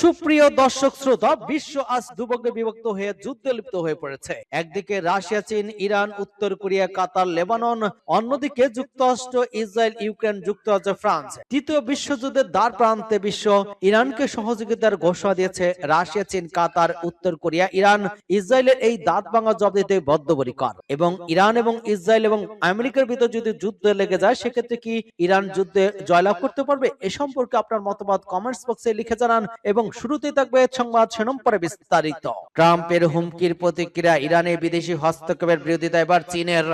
সুপ্রিয় দর্শক শ্রোতা, বিশ্ব আজ দুবকে বিভক্ত হয়ে যুদ্ধে লিপ্ত হয়ে পড়েছে। একদিকে রাশিয়া, চীন, ইরান, উত্তর কোরিয়া, কাতার, লেবানন, অন্যদিকে যুক্তরাষ্ট্র, ইসরায়েল, ইউক্রেন, যুক্তরাজ্য, ফ্রান্স। তৃতীয় বিশ্বযুদ্ধের দ্বার প্রান্তে বিশ্ব ইরানকে সহযোগিতার ঘোষণা দিয়েছে রাশিয়া, চীন, কাতার, উত্তর কোরিয়া, ইরান। ইসরায়েলের এই দাঁত ভাঙা জব দিতে বদ্ধপরিকর। এবং ইরান এবং ইসরায়েল এবং আমেরিকার ভিতর যদি যুদ্ধ লেগে যায়, সেক্ষেত্রে কি ইরান যুদ্ধে জয়লাভ করতে পারবে? এ সম্পর্কে আপনার মতামত কমেন্টস বক্সে লিখে জানান এবং শুরুতেই থাকবে সংবাদ শিরোনাম, পরে বিস্তারিত। ট্রাম্পের হুমকির প্রতিক্রিয়া ইরানে বিদেশি হস্তক্ষেপের বিরোধিতা এবার চীনের।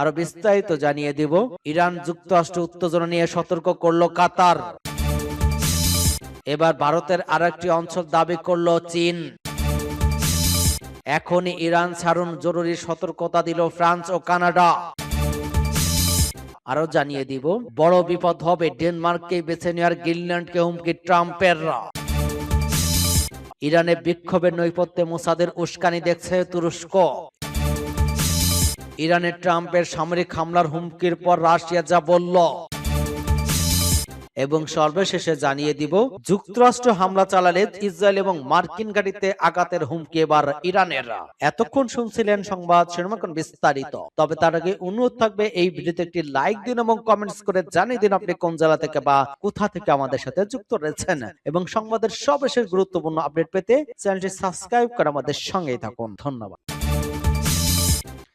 আরও বিস্তারিত জানিয়ে দিব, ইরান যুক্তরাষ্ট্র উত্তেজনা নিয়ে সতর্ক করল কাতার। এবার ভারতের আরেকটি অঞ্চল দাবি করল চীন। এখনই ইরান ছাড়ুন, জরুরি সতর্কতা দিল ফ্রান্স ও কানাডা। আরও জানিয়ে দিব, বড় বিপদ হবে ডেনমার্ককে বেছে নেওয়ার গ্রিনল্যান্ডকে হুমকি ট্রাম্পের। ইরানে বিক্ষোভের নৈপথ্যে মোসাদের উস্কানি দেখছে তুরস্ক। ইরানে ট্রাম্পের সামরিক হামলার হুমকির পর রাশিয়া যা বলল এবং সর্বশেষে জানিয়ে দিব, যুক্তরাষ্ট্র হামলা চালালে ইসরায়েল এবং মার্কিন গাড়িতে আঘাতের হুমকি এবার ইরানের। এতক্ষণ শুনছিলেন সংবাদ শিরোনাম বিস্তারিত। তবে তার আগে অনুরোধ থাকবে, এই ভিডিওতে একটি লাইক দিন এবং কমেন্টস করে জানিয়ে দিন আপনি কোন জেলা থেকে বা কোথা থেকে আমাদের সাথে যুক্ত রয়েছেন। এবং সংবাদের সর্বশেষ গুরুত্বপূর্ণ আপডেট পেতে চ্যানেলটি সাবস্ক্রাইব করে আমাদের সঙ্গেই থাকুন। ধন্যবাদ।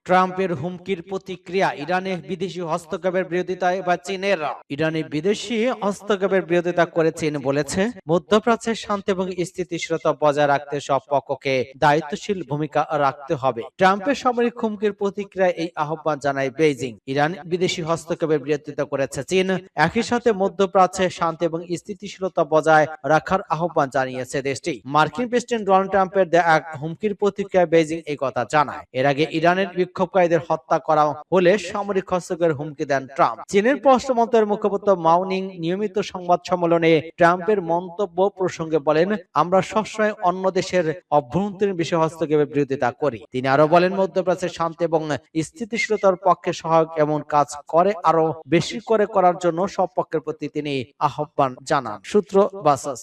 ট্রাম্পের হুমকির প্রতিক্রিয়া ইরানে বিদেশি হস্তক্ষেপের বিরোধিতা বা চীনের? ইরানে বিদেশি হস্তক্ষেপের বিরোধিতা করে চীন বলেছে মধ্যপ্রাচ্যের শান্তি এবং স্থিতিশীলতা বজায় রাখতে সব পক্ষকে দায়িত্বশীল ভূমিকা রাখতে হবে। ট্রাম্পের সামরিক হুমকির প্রতিক্রিয়া এই আহ্বান জানায় বেইজিং। ইরান বিদেশি হস্তক্ষেপের বিরোধিতা করেছে চীন, একই সাথে মধ্যপ্রাচ্যে শান্তি এবং স্থিতিশীলতা বজায় রাখার আহ্বান জানিয়েছে দেশটি। মার্কিন প্রেসিডেন্ট ডোনাল্ড ট্রাম্পের এক হুমকির প্রতিক্রিয়ায় বেইজিং এই কথা জানায়। এর আগে ইরানের বিক্ষোভকারীদের হত্যা করা হলে সামরিক হস্তক্ষেপের হুমকি দেন ট্রাম্প। চীনের পররাষ্ট্র মুখপাত্র মাউনিং নিয়মিত সংবাদ সম্মেলনে ট্রাম্পের মন্তব্য প্রসঙ্গে বলেন, আমরা সবসময় অন্য দেশের অভ্যন্তরীণ বিষয়ে হস্তক্ষেপের বিরোধিতা করি। তিনি আরও বলেন মধ্যপ্রাচ্যের শান্তি এবং স্থিতিশীলতার পক্ষে সহায়ক এমন কাজ করে আরও বেশি করে করার জন্য সব পক্ষের প্রতি তিনি আহ্বান জানান। সূত্র বাসাস।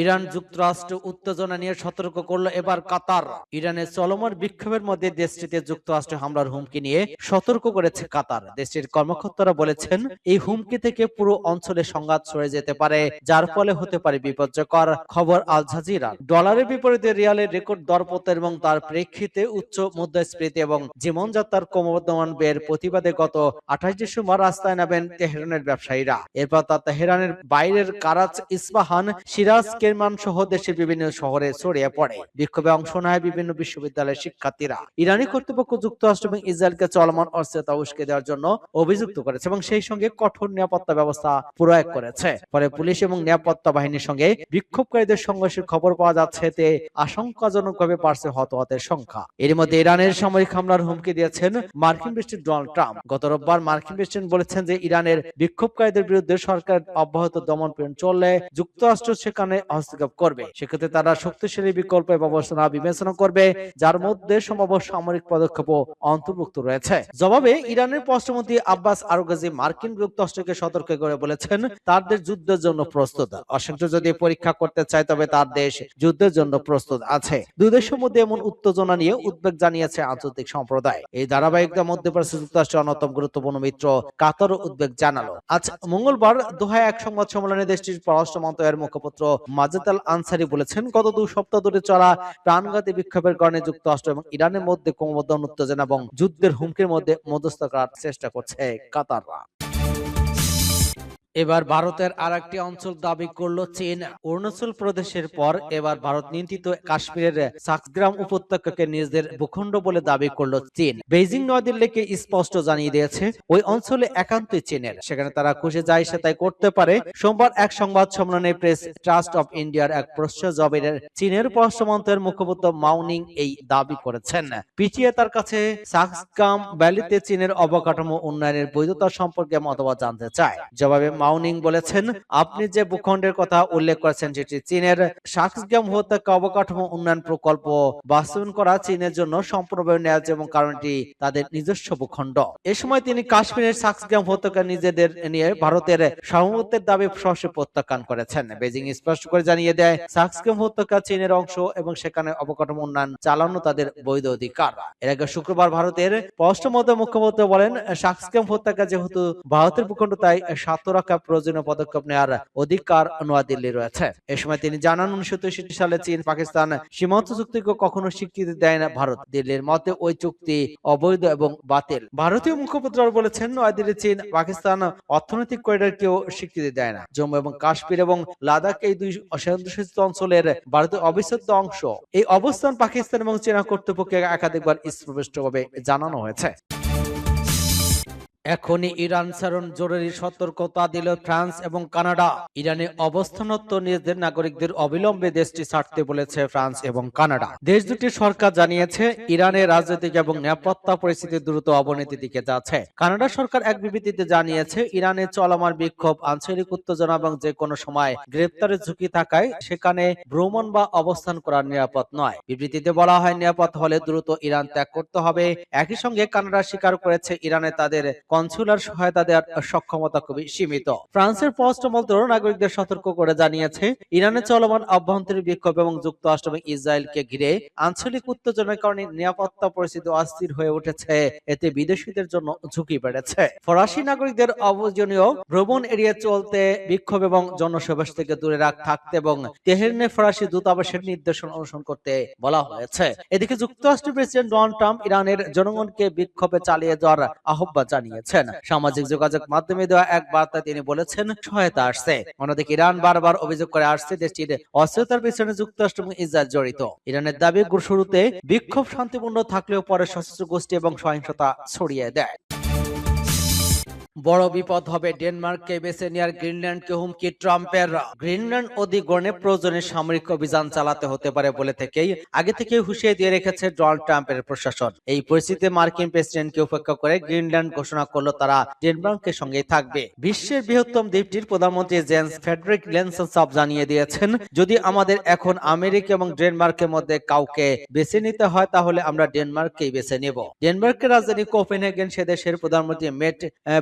ইরান যুক্তরাষ্ট্র উত্তেজনা নিয়ে সতর্ক করল এবার কাতার। ইরানের চলমান বিক্ষোভের মধ্যে দেশটিতে যুক্তরাষ্ট্র হামলার হুমকি নিয়ে সতর্ক করেছে কাতার। দেশটির কর্মকর্তারা বলেছেন, এই হুমকি থেকে পুরো অঞ্চলে সংঘাত সরে যেতে পারে, যার ফলে হতে পারে বিপর্যকর খবর আল জাজিরা। ডলারের বিপরীতে রিয়ালের রেকর্ড দরপতন এবং তার প্রেক্ষিতে উচ্চ মুদ্রাস্ফীতি এবং জীবনযাত্রার ক্রমবর্ধমান ব্যয়ের প্রতিবাদে গত আঠাশ ডিসেম্বর রাস্তায় নামেন তেহরানের ব্যবসায়ীরা। এরপর তা তেহরানের বাইরের কারাচ ইস্পাহান সিরাজ কেরমান সহ দেশের বিভিন্ন শহরে ছড়িয়ে পড়ে। বিক্ষোভে অংশ নেয় বিভিন্ন বিশ্ববিদ্যালয়ের শিক্ষার্থীরা। ইরানি কর্তৃপক্ষ যুক্তরাষ্ট্র এবং ইসরায়েলকে চলমান অস্থিরতা উস্কে দেওয়ার জন্য অভিযুক্ত করেছে এবং সেই সঙ্গে কঠোর নিরাপত্তা ব্যবস্থা প্রয়োগ করেছে। পরে পুলিশ এবং নিরাপত্তা বাহিনীর সঙ্গে বিক্ষোভকারীদের সংঘর্ষের খবর পাওয়া যাচ্ছে এতে আশঙ্কাজনকভাবে বাড়ছে হতাহতের সংখ্যা। এর মধ্যে ইরানের সামরিক হামলার হুমকি দিয়েছেন মার্কিন প্রেসিডেন্ট ডোনাল্ড ট্রাম্প। গত রোববার মার্কিন প্রেসিডেন্ট বলেছেন যে ইরানের বিক্ষোভকারীদের বিরুদ্ধে সরকার অব্যাহত দমন পীড়ন চললে যুক্তরাষ্ট্র সেখানে হস্তক্ষেপ করবে। সেক্ষেত্রে তারা শক্তিশালী বিকল্প ব্যবস্থা বিবেচনা করবে, যার মধ্যে সম্ভাব্য সামরিক পদক্ষেপও অন্তর্ভুক্ত রয়েছে। জবাবে ইরানের পররাষ্ট্রমন্ত্রী আব্বাস আরগাজি মার্কিন যুক্তরাষ্ট্রকে সতর্ক করে বলেছেন তার দেশ যুদ্ধের জন্য প্রস্তুত। অসংখ্য যদি পরীক্ষা করতে চায়, তবে তার দেশ যুদ্ধের জন্য প্রস্তুত আছে। দুই দেশের মধ্যে এমন উত্তেজনা নিয়ে উদ্বেগ জানিয়েছে আন্তর্জাতিক সম্প্রদায়। এই ধারাবাহিকতা মধ্যপ্রাচ্য যুক্তরাষ্ট্রের অন্যতম গুরুত্বপূর্ণ মিত্র কাতারও উদ্বেগ জানালো। আজ মঙ্গলবার দোহায় এক সংবাদ সম্মেলনে দেশটির পররাষ্ট্র মন্ত্রণালয়ের মুখপাত্র মাজেদ আল আনসারি বলেছেন, গত দু সপ্তাহ ধরে চলা প্রাণঘাতী বিক্ষোভের কারণে যুক্তরাষ্ট্র এবং ইরানের মধ্যে ক্রমবর্ধমান উত্তেজনা এবং যুদ্ধের হুমকির মধ্যে মধ্যস্থ করার চেষ্টা করছে কাতাররা। এবার ভারতের আর একটি অঞ্চল দাবি করল চীন। অরুণাচল প্রদেশের পর এবার ভারত নিয়ন্ত্রিত কাশ্মীরের সাকগ্রাম উপত্যকাকে নিজেদের ভূখণ্ড বলে দাবি করল চীন। বেইজিং নয়াদিল্লিকে স্পষ্ট জানিয়ে দিয়েছে, ওই অঞ্চলে একান্তই চীনের। সেখানে তারা খুশি যায় সে তাই করতে পারে। সোমবার এক সংবাদ সম্মেলনে প্রেস ট্রাস্ট অফ ইন্ডিয়ার এক প্রশ্ন জবের চীনের পররাষ্ট্রমন্ত্রীর মুখপাত্র মাউনিং এই দাবি করেছেন। পিটিএ তার কাছে সাকগ্রাম ভ্যালিতে চীনের অবকাঠামো উন্নয়নের বৈধতা সম্পর্কে মতামত জানতে চায়। জবাবে মাউনিং বলেছেন, আপনি যে ভূখণ্ডের কথা উল্লেখ করেছেন সেটি চীনের সাকসগ্যাম উপত্যকা অবকাঠামো উন্নয়ন প্রকল্প বাস্তবায়ন করা চীনের জন্য সম্পূর্ণভাবে ন্যায্য এবং কারণটি তাদের নিজস্ব ভূখণ্ড। এ সময় তিনি কাশ্মীরের সাকসগ্যাম উপত্যকা নিজেদের নিয়ে ভারতের সার্বভৌমত্বের দাবি সরাসরি প্রত্যাখ্যান করেছেন। বেজিং স্পষ্ট করে জানিয়ে দেয় সাকসগ্যাম উপত্যকা চীনের অংশ এবং সেখানে অবকাঠামো উন্নয়ন চালানো তাদের বৈধ অধিকার। এর আগে শুক্রবার ভারতের পররাষ্ট্র মন্ত্রী মুখ্যমন্ত্রী বলেন সাকসগ্যাম উপত্যকা যেহেতু ভারতের ভূখণ্ড, তাই স্বার্থ রক্ষা প্রয়োজনীয় পদক্ষেপ নেওয়ার অধিকার নয়াদিল্লি রয়েছে। এ সময় তিনি জানান, উনিশশো তেষট্টি সালে চীন, পাকিস্তান সীমান্ত চুক্তিকে কখনো স্বীকৃতি দেয় না ভারত। দিল্লির মতে, ওই চুক্তি অবৈধ এবং বাতিল। ভারতীয় মুখপাত্র বলেছেন নয়াদিল্লি চীন, পাকিস্তান অর্থনৈতিক করিডোরকেও স্বীকৃতি দেয় না। জম্মু এবং কাশ্মীর এবং লাদাখ এই দুই স্বায়ত্তশাসিত অঞ্চলের ভারতের অবিচ্ছেদ্য অংশ। এই অবস্থান পাকিস্তান এবং চীনা কর্তৃপক্ষকে একাধিকবার স্পষ্টভাবে জানানো হয়েছে। এখনই ইরান ছাড়ন, জরুরি সতর্কতা দিল ফ্রান্স এবং কানাডা। ইরানে অবস্থানরত নিজেদের নাগরিকদের অবিলম্বে দেশটি ছাড়তে বলেছে ফ্রান্স এবং কানাডা। দেশ দুটির সরকার জানিয়েছে, ইরানের রাজনৈতিক এবং নিরাপত্তা পরিস্থিতি দ্রুত অবনতির দিকে যাচ্ছে। কানাডা সরকার এক বিবৃতিতে জানিয়েছে, ইরানে চলমান বিক্ষোভ, আঞ্চলিক উত্তেজনা এবং যে কোনো সময় গ্রেপ্তারের ঝুঁকি থাকায় সেখানে ভ্রমণ বা অবস্থান করা নিরাপদ নয়। বিবৃতিতে বলা হয়, নিরাপদ হলে দ্রুত ইরান ত্যাগ করতে হবে। একই সঙ্গে কানাডা স্বীকার করেছে, ইরানে তাদের কনসুলার সহায়তা দেওয়ার সক্ষমতা খুবই সীমিত। ফ্রান্সের পররাষ্ট্র নাগরিকদের সতর্ক করে জানিয়েছে, ইরানে চলমান অভ্যন্তরীণ বিক্ষোভ এবং যুক্তরাষ্ট্র এবং ইসরায়েলকে ঘিরে আঞ্চলিক উত্তেজনার কারণে নিরাপত্তা পরিস্থিতি অস্থির হয়ে উঠেছে। এতে বিদেশিদের জন্য ঝুঁকি বেড়েছে। ফরাসি নাগরিকদের অবজনীয় ভ্রমণ এড়িয়ে চলতে বিক্ষোভ এবং জনসমাবেশ থেকে দূরে রাখ থাকতে এবং তেহরানে ফরাসি দূতাবাসের নির্দেশনা অনুসরণ করতে বলা হয়েছে। এদিকে যুক্তরাষ্ট্রের প্রেসিডেন্ট ডোনাল্ড ট্রাম্প ইরানের জনগণকে বিক্ষোভে চালিয়ে যাওয়ার আহ্বান জানিয়েছেন সামাজিক যোগাযোগ মাধ্যমে দেওয়া এক বার্তায় তিনি বলেছেন সহায়তা আসছে। অন্যদিকে ইরান বারবার অভিযোগ করে আসছে দেশটির অস্থিরতার পিছনে যুক্তরাষ্ট্র এবং ইসরায়েল জড়িত। ইরানের দাবি শুরুতে বিক্ষোভ শান্তিপূর্ণ থাকলেও পরে সশস্ত্র গোষ্ঠী এবং সহিংসতা ছড়িয়ে দেয়। বড় বিপদ হবে ডেনমার্ককে বেছে নেওয়ার গ্রিনল্যান্ডকে হুমকি ট্রাম্পের। গ্রিনল্যান্ড অধিগ্রহণে প্রয়োজনে সামরিক অভিযান চালাতে হতে পারে বলে থেকেই আগে থেকে হুঁশিয়ে দিয়ে রেখেছে ডোনাল্ড ট্রাম্পের প্রশাসন। এই পরিস্থিতিতে মার্কিন প্রেসিডেন্টকে উপেক্ষা করে গ্রিনল্যান্ড ঘোষণা করল তারা ডেনমার্কের সঙ্গে থাকবে। বিশ্বের বৃহত্তম দ্বীপটির প্রধানমন্ত্রী জেন্স ফেডরিক লেন্সন জানিয়ে দিয়েছেন, যদি আমাদের এখন আমেরিকা এবং ডেনমার্কের মধ্যে কাউকে বেছে নিতে হয়, তাহলে আমরা ডেনমার্ককেই বেছে নেব। ডেনমার্কের রাজধানী কোপেনহেগেন সে দেশের প্রধানমন্ত্রী মেট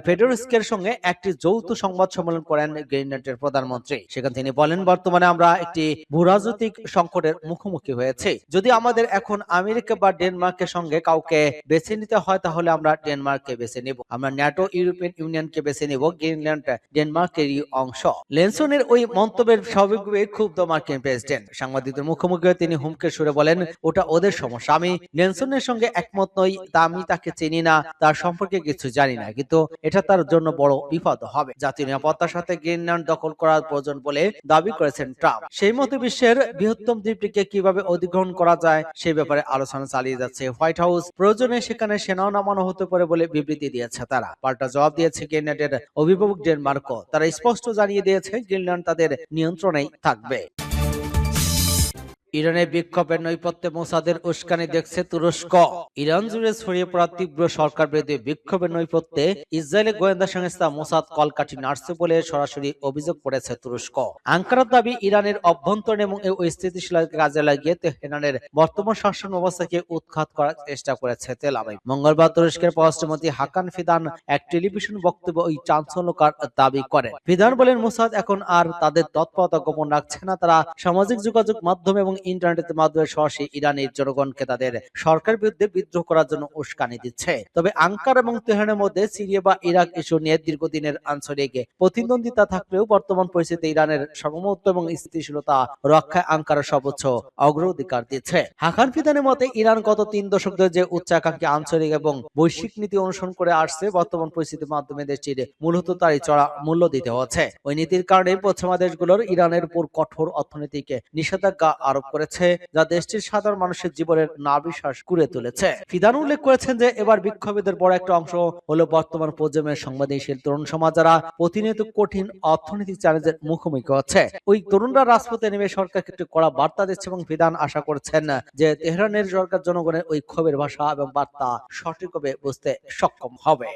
ফেডার ফেডোরস্কের সঙ্গে একটি যৌথ সংবাদ সম্মেলন করেন গ্রিনল্যান্ডের প্রধানমন্ত্রী। সেখানে তিনি বলেন, বর্তমানে আমরা একটি ভূরাজনৈতিক সংকটের মুখোমুখি হয়েছে। যদি আমাদের এখন আমেরিকা বা ডেনমার্কের সঙ্গে কাউকে বেছে নিতে হয়, তাহলে আমরা ডেনমার্ককে বেছে নেব। আমরা ন্যাটো, ইউরোপিয়ান ইউনিয়নকে বেছে নেব, গ্রিনল্যান্ড ডেনমার্কেরই অংশ। লেনসনের ওই মন্তব্যের স্বাভাবিকভাবে ক্ষুব্ধ মার্কিন প্রেসিডেন্ট। সাংবাদিকদের মুখোমুখি তিনি হুমকে সুরে বলেন, ওটা ওদের সমস্যা। আমি লেনসনের সঙ্গে একমত নই, তা আমি তাকে চিনি না, তার সম্পর্কে কিছু জানি না। কিন্তু এটা তার তার জন্য বড় বিপদ হবে। জাতীয় নিরাপত্তার সাথে গ্রিনল্যান্ড দখল করার প্রয়োজন বলে দাবি করেছেন ট্রাম্প। সেই মতো বিশ্বের বৃহত্তম দ্বীপটিকে কীভাবে অধিগ্রহণ করা যায় সেই ব্যাপারে আলোচনা চালিয়ে যাচ্ছে হোয়াইট হাউস। প্রয়োজনে সেখানে সেনাও নামানো হতে পারে বলে বিবৃতি দিয়েছে তারা। পাল্টা জবাব দিয়েছে গ্রিনল্যান্ডের অভিভাবক ডেনমার্কও তারা স্পষ্ট জানিয়ে দিয়েছে, গ্রিনল্যান্ড তাদের নিয়ন্ত্রণেই থাকবে। ইরানের বিক্ষোভের নৈপথ্যে মোসাদের উস্কানি দেখছে তুরস্ক। ইরান জুড়ে ছড়িয়ে পড়া তীব্র সরকার বিরোধী বিক্ষোভের নৈপথ্যে ইসরায়েলের গোয়েন্দা সংস্থা মোসাদ কলকাঠি নার্সে বলে সরাসরি অভিযোগ করেছে তুরস্ক। আঙ্কারার দাবি, ইরানের অভ্যন্তরীণ এবং স্থিতিশীলতাকে কাজে লাগিয়ে তেহরানের বর্তমান শাসন ব্যবস্থাকে উৎখাত করার চেষ্টা করেছে তেল মঙ্গলবার তুরস্কের পররাষ্ট্রমন্ত্রী হাকান ফিদান এক টেলিভিশন বক্তব্য ওই চাঞ্চল্যকার দাবি করেন। ফিদান বলেন, মোসাদ এখন আর তাদের তৎপরতা গোপন রাখছে না। তারা সামাজিক যোগাযোগ মাধ্যম এবং ইন্টারনেটের মাধ্যমে সরাসরি ইরানের জনগণকে তাদের সরকার বিরুদ্ধে বিদ্রোহ করার জন্য উস্কানি দিচ্ছে। তবে আঙ্কার এবং তেহরানের মধ্যে সিরিয়া বা ইরাক ইস্যু নিয়ে দীর্ঘদিনের আঞ্চলিক প্রতিদ্বন্দ্বিতা থাকলেও বর্তমান পরিস্থিতি ইরানের সার্বভৌমত্ব এবং স্থিতিশীলতা রক্ষায় আঙ্কার সর্বোচ্চ অগ্রাধিকার দিচ্ছে। হাকান ফিদানের মতে, ইরান গত তিন দশক ধরে যে উচ্চাকাঙ্ক্ষী আঞ্চলিক এবং বৈশ্বিক নীতি অনুসরণ করে আসছে, বর্তমান পরিস্থিতির মাধ্যমে দেশটির মূলত তারই চড়া মূল্য দিতে হচ্ছে। ওই নীতির কারণে পশ্চিমা দেশগুলোর ইরানের উপর কঠোর অর্থনীতিকে নিষেধাজ্ঞা আরোপ করেছে, যা দেশটির সাধারণ মানুষের জীবনের নাবিশ্বাস করে তুলেছে। ফিদান উল্লেখ করেছেন যে, এবার বিক্ষোভীদের বড় একটা অংশ হলো বর্তমান প্রজন্মের সংবেদনশীল তরুণ সমাজ, যারা প্রতিনিয়ত কঠিন অর্থনৈতিক চ্যালেঞ্জের মুখোমুখি হচ্ছে। ওই তরুণরা রাজপথে নেমে সরকারকে একটি কড়া বার্তা দিচ্ছে এবং ফিদান আশা করছেন যে, তেহরানের সরকার জনগণের ওই ক্ষোভের ভাষা এবং বার্তা সঠিকভাবে বুঝতে সক্ষম হবে।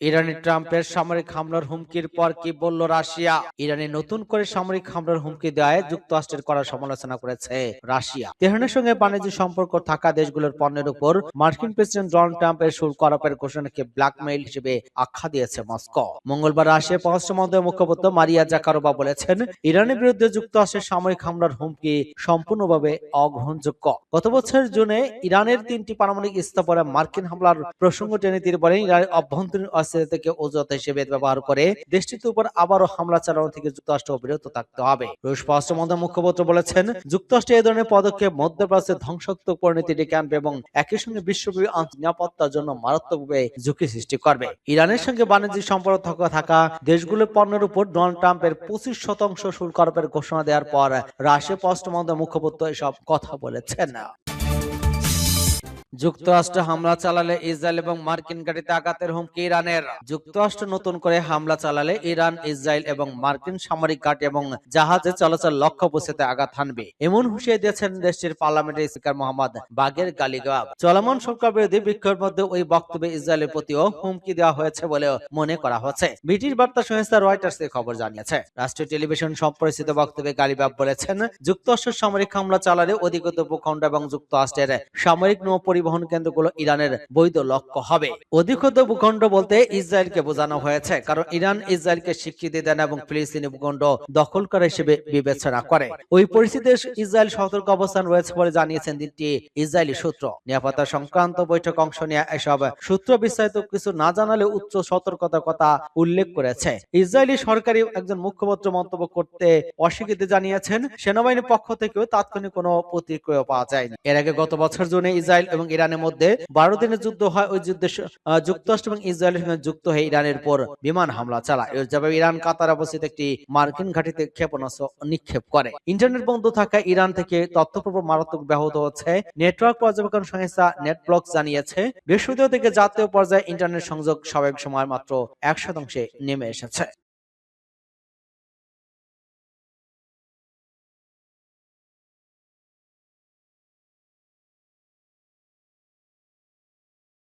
ইরানি ট্রাম্পের সামরিক হামলার হুমকির পর কি বলল রাশিয়া? ইরানে নতুন করে সামরিক হামলার হুমকি দেওয়ায় যুক্তরাষ্ট্রের করা সমালোচনা করেছে রাশিয়া। তেহরানের সঙ্গে বাণিজ্য সম্পর্ক থাকা দেশগুলোর পণ্যের উপর মার্কিন প্রেসিডেন্ট ডোনাল্ড ট্রাম্পের শুল্ক আরোপের ঘোষণাকে ব্ল্যাকমেইল হিসেবে আখ্যা দিয়েছে মস্কো। মঙ্গলবার রাশিয়া পররাষ্ট্র মন্ত্রণালয়ের মুখপাত্র মারিয়া জাকারোবা বলেছেন, ইরানের বিরুদ্ধে যুক্তরাষ্ট্রের সামরিক হামলার হুমকি সম্পূর্ণভাবে অগ্রহণযোগ্য। গত বছর জুনে ইরানের তিনটি পারমাণবিক স্থাপনা মার্কিন হামলার প্রসঙ্গ টেনে তিনি বলেন ইরানের অভ্যন্তরীণ অস্থিরতাকে অজুহাত হিসেবে ব্যবহার করে দেশটির উপর আবারও হামলা চালানো থেকে যুক্তরাষ্ট্র বিরত থাকতে হবে। রুশ পররাষ্ট্র মুখপাত্র বলেছেন, যুক্তরাষ্ট্র এই ধরনের পদক্ষেপ মধ্যপ্রাচ্যে ধ্বংসাত্মক পরিণতি ডেকে আনবে এবং একই সঙ্গে বিশ্বব্যাপী নিরাপত্তার জন্য মারাত্মকভাবে ঝুঁকি সৃষ্টি করবে। ইরানের সঙ্গে বাণিজ্যিক সম্পর্ক থাকা- থাকা দেশগুলোর পণ্যের উপর ডোনাল্ড ট্রাম্পের পঁচিশ শতাংশ শুল্ক আরোপের ঘোষণা দেওয়ার পর রাশিয়া পররাষ্ট্র মুখপাত্র এসব কথা বলেছেন। যুক্তরাষ্ট্র হামলা চালালে ইসরায়েল এবং মার্কিন গাড়িতে আঘাতের হুমকি ইরানের। যুক্তরাষ্ট্র নতুন করে হামলা চালালে ইরান, ইসরায়েল এবং মার্কিন সামরিক ঘাঁটি এবং জাহাজে চলাচল লক্ষ্য বসেতে আঘাত হানবে। এমন হুঁশিয়ারি দিয়েছেন দেশটির পার্লামেন্টের স্পিকার মোহাম্মদ বাগের গালিগাব। চলমান সরকার বিরোধী বিক্ষোভের মধ্যে ওই বক্তব্যে ইসরায়েলের প্রতিও হুমকি দেওয়া হয়েছে বলেও মনে করা হচ্ছে। ব্রিটিশ বার্তা সংস্থা রয়টার্স এই খবর জানিয়েছে। রাষ্ট্রীয় টেলিভিশন সম্প্রচারিত বক্তব্যে গালিবাব বলেছেন যুক্তরাষ্ট্র সামরিক হামলা চালালে অধিকৃত ভূখণ্ড এবং যুক্তরাষ্ট্রের সামরিক নৌ পরিবহন কেন্দ্রগুলো ইরানের বৈধ লক্ষ্য হবে। অধিকৃত ভূখণ্ড বলতে ইসরায়েলকে বোঝানো হয়েছে, কারণ ইরান ইসরায়েলকে স্বীকৃতি দেন এবং ফিলিস্তিনি ভূখণ্ড দখল করা হিসেবে বিবেচনা করে। ওই পরিস্থিতিতে ইসরায়েল সতর্ক অবস্থান রয়েছে বলে জানিয়েছেন তিনটি ইসরায়েলি সূত্র। নিরাপত্তা সংক্রান্ত বৈঠক অংশ নিয়ে এসব সূত্র বিস্তারিত কিছু না জানালে উচ্চ সতর্কতার কথা উল্লেখ করেছে। ইসরায়েলি সরকারি একজন মুখপাত্র মন্তব্য করতে অস্বীকৃতি জানিয়েছেন, সেনাবাহিনীর পক্ষ থেকেও তাৎক্ষণিক কোনো প্রতিক্রিয়া পাওয়া যায়নি। এর আগে গত বছর জুনে ইসরায়েল এবং ইরানের মধ্যে বারো দিনের যুদ্ধ হয়। ওই যুদ্ধে যুক্তরাষ্ট্র এবং ইসরায়েলের সঙ্গে যুক্ত হয়ে ইরানের উপর বিমান হামলা চালায়। এর জবাবে ইরান কাতার অবস্থিত একটি মার্কিন ঘাঁটিতে ক্ষেপণাস্ত্র নিক্ষেপ করে। ইন্টারনেট বন্ধ থাকা ইরান থেকে তথ্য প্রবাহ মারাত্মক ব্যাহত হচ্ছে। নেটওয়ার্ক পর্যবেক্ষণ সংস্থা নেটব্লক জানিয়েছে, বৃহস্পতিবার থেকে জাতীয় পর্যায়ে ইন্টারনেট সংযোগ স্বাভাবিক সময় মাত্র এক শতাংশে নেমে এসেছে।